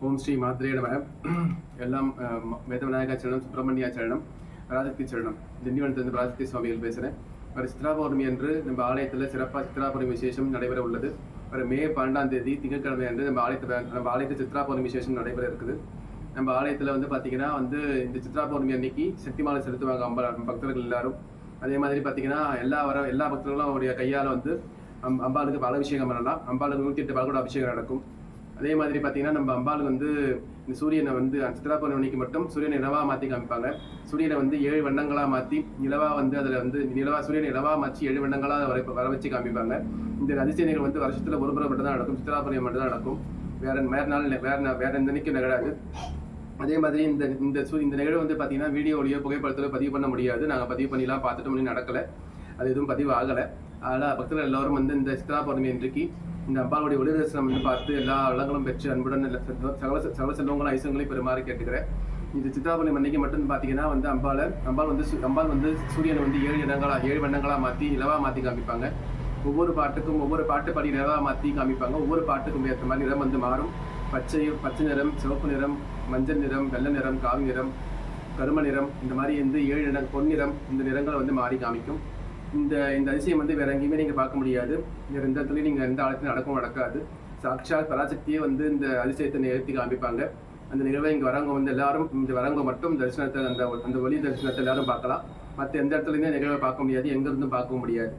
ஓம் ஸ்ரீ மாத்ரே நம. எல்லாம் அஹ், சுப்பிரமணியாச்சரணம் வேதவிநாயகா சரணம் சுப்பிரமணியா ராஜக்தி திண்டிவனத்திலிருந்து ராஜக்தி சுவாமிகள் பேசுகிறேன் வர சித்ரா பௌர்ணமி அன்று நம்ம ஆலயத்தில் சிறப்பாக சித்ரா பௌர்ணமி விசேஷம் நடைபெற உள்ளது. வர மே பன்னெண்டாம் தேதி திங்கட்கிழமை அன்று நம்ம ஆலயத்தில் நம்ம ஆலயத்தில் சித்ரா பௌர்ணமி விசேஷம் நடைபெற இருக்குது. நம்ம ஆலயத்தில் வந்து பார்த்தீங்கன்னா வந்து இந்த சித்ரா பௌர்ணமி அன்னைக்கு சக்தி மாலை செலுத்துவாங்க அம்பா பக்தர்கள் எல்லாரும். அதே மாதிரி பார்த்தீங்கன்னா எல்லா வர எல்லா பக்தர்களும் அவருடைய கையால் வந்து அம் அம்பாளுக்கு பால அபிஷேகம் பண்ணலாம். அம்பாளுக்கு நூற்றி எட்டு பால்கூட அபிஷேகம் நடக்கும். அதே மாதிரி பார்த்தீங்கன்னா நம்ம அம்பாளுக்கு வந்து இந்த சூரியனை வந்து அந்த சித்ரா பௌர்ணமிக்கு மட்டும் சூரியனை நிலவாக மாற்றி காமிப்பாங்க. சூரியனை வந்து ஏழு வண்ணங்களாக மாற்றி நிலவா வந்து அதில் வந்து நிலவா சூரியனை நிலவா மாற்றி ஏழு வண்ணங்களாக வர வர வச்சு காமிப்பாங்க. இந்த அதிசயங்கள் வந்து வருஷத்தில் ஒரு முறை மட்டும் தான் நடக்கும். சித்ரா பௌர்ணமி மட்டும் தான் நடக்கும். வேற வேற நாள் வேற வேற எந்த நினைக்கும் நிகழாது அதே மாதிரி இந்த இந்த சூ இந்த நிகழ்வு வந்து பார்த்தீங்கன்னா வீடியோலையோ புகைப்படத்தில் பதிவு பண்ண முடியாது. நாங்கள் பதிவு பண்ணிலாம் பார்த்துட்டு மணி நடக்கலை. அது எதுவும் பதிவு ஆகலை. அதனால் பக்தர்கள் எல்லாரும் வந்து இந்த சித்ரா பௌர்ணமி இன்றைக்கு இந்த அம்பாளுடைய ஒளி தரிசனம் வந்து பார்த்து எல்லா வளங்களும் பெற்று அன்புடன் இல்லை சகல சகல செல்வங்களும் ஐசங்களையும் பெருமாறி கேட்டுக்கிறேன். இந்த சித்ரா மன்னிக்கு அன்னைக்கு மட்டும் பார்த்தீங்கன்னா வந்து அம்பாலை அம்பாள் வந்து அம்பாள் வந்து சூரியனை வந்து ஏழு இனங்களா ஏழு வண்ணங்களாக மாற்றி இலவா மாற்றி காமிப்பாங்க. ஒவ்வொரு பாட்டுக்கும் ஒவ்வொரு பாட்டு படி நிறவா மாற்றி காமிப்பாங்க. ஒவ்வொரு பாட்டுக்கும் ஏற்ற மாதிரி நிறம் வந்து மாறும். பச்சை பச்சை நிறம் சிவப்பு நிறம் மஞ்சள் நிறம் வெள்ளை நிறம் காவி நிறம் கரும நிறம் இந்த மாதிரி வந்து ஏழு நிறம் பொன்னிறம் இந்த நிறங்களை வந்து மாறி காமிக்கும். இந்த இந்த அதிசயம் வந்து வேற எங்கேயுமே நீங்கள் பார்க்க முடியாது. வேற எந்த இடத்துலையும் நீங்கள் எந்த ஆழத்திலும் நடக்கவும் நடக்காது. சாட்சாத் பராசக்தியே வந்து இந்த அதிசயத்தை நிகழ்த்தி காமிப்பாங்க அந்த நிகழ்வை இங்கே வரவங்க வந்து எல்லாரும் இந்த வரவங்க மட்டும் தரிசனத்தை அந்த அந்த ஒளி தரிசனத்தை எல்லாரும் பார்க்கலாம். மற்ற எந்த இடத்துலையுமே நிகழ்வை பார்க்க முடியாது. எங்கேருந்தும் பார்க்க முடியாது.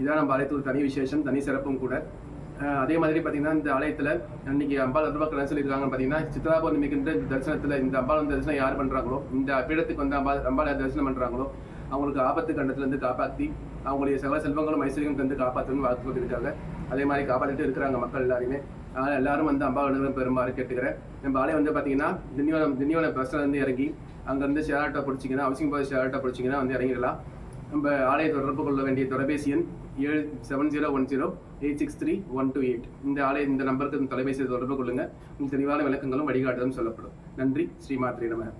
இதான் நம்ம ஆலயத்தில் ஒரு தனி விசேஷம் தனி சிறப்பும் கூட. அதே மாதிரி பார்த்தீங்கன்னா இந்த ஆலயத்தில் இன்னைக்கு அம்பாள் ரூபா என்ன பார்த்தீங்கன்னா சித்ரா பௌர்ணமிக்கின்ற இந்த தரிசனத்தில் இந்த அம்பாள் வந்து தரிசனம் யார் பண்ணுறாங்களோ இந்த பீடத்துக்கு வந்து அம்பாள் அம்பாள் தரிசனம் பண்ணுறாங்களோ அவங்களுக்கு ஆபத்து கண்டத்துலேருந்து காப்பாற்றி அவங்களுடைய சகல செல்வங்களும் ஐஸ்வர்யம் தந்து காப்பாற்றணும்னு வாக்கு சொல்லியிருக்காங்க. அதே மாதிரி காப்பாற்றிட்டு இருக்கிறாங்க மக்கள் எல்லாருமே அதனால் எல்லாரும் வந்து அம்பாவிடம் பெருமாறு கேட்டுக்கிறேன். நம்ம ஆலயம் வந்து பார்த்தீங்கன்னா திண்டிவனம் திண்டிவனம் பஸ்லேருந்து இறங்கி அங்கேருந்து ஷேர் ஆட்டோ பிடிச்சிங்கன்னா ஹவுசிங் போய் ஷேர் ஆட்டோ பிடிச்சிங்கன்னா வந்து இறங்கிடலாம். நம்ம ஆலய தொடர்பு கொள்ள வேண்டிய தொலைபேசி எண் ஏழு seven zero one zero eight six three one two eight இந்த ஆலய இந்த நம்பருக்கு தொலைபேசியை தொடர்பு கொள்ளுங்கள் உங்களுக்கு தெளிவான விளக்கங்களும் வழிகாட்டுதலும் சொல்லப்படும். நன்றி. ஸ்ரீமாத்ரி நம.